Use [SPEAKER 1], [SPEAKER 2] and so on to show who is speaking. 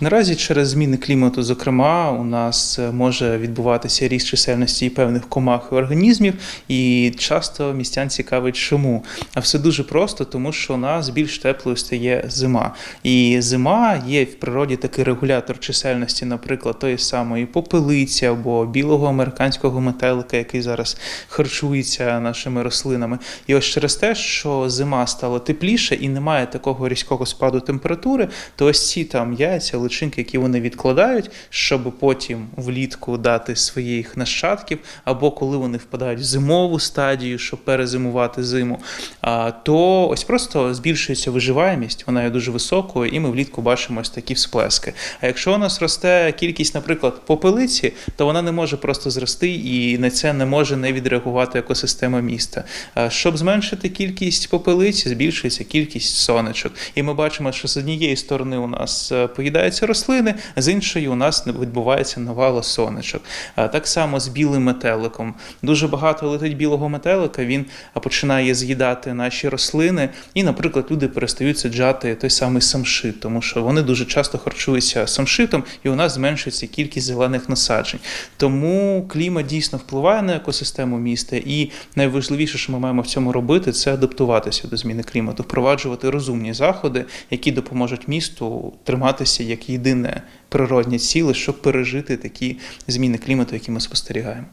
[SPEAKER 1] Наразі через зміни клімату, зокрема, у нас е, може відбуватися ріст чисельності певних комах і організмів, і часто містян цікавить, чому. А все дуже просто, тому що у нас більш теплою стає зима. І зима є в природі такий регулятор чисельності, наприклад, тої самої попелиці або білого американського метелика, який зараз харчується нашими рослинами. І ось через те, що зима стала тепліше і немає такого різкого спаду температури, то ось ці там яйця, личинки, які вони відкладають, щоб потім влітку дати своїх нащадків, або коли вони впадають в зимову стадію, щоб перезимувати зиму, то ось просто збільшується виживаємість, вона є дуже високою, і ми влітку бачимо ось такі всплески. А якщо у нас росте кількість, наприклад, попелиці, то вона не може просто зрости, і на це не може не відреагувати екосистема міста. Щоб зменшити кількість попелиці, збільшується кількість сонечок. І ми бачимо, що з однієї сторони у нас е, поїдаються рослини, з іншої у нас відбувається навала сонечок. Так само з білим метеликом. Дуже багато летить білого метелика, він починає з'їдати наші рослини, і, наприклад, люди перестають саджати той самий самшит, тому що вони дуже часто харчуються самшитом, і у нас зменшується кількість зелених насаджень. Тому клімат дійсно впливає на екосистему міста, і найважливіше, що ми маємо в цьому робити, це адаптуватися до зміни клімату, впроваджувати розумні заходи, які допоможуть місту триматися як єдине природнє ціле, щоб пережити такі зміни клімату, які ми спостерігаємо.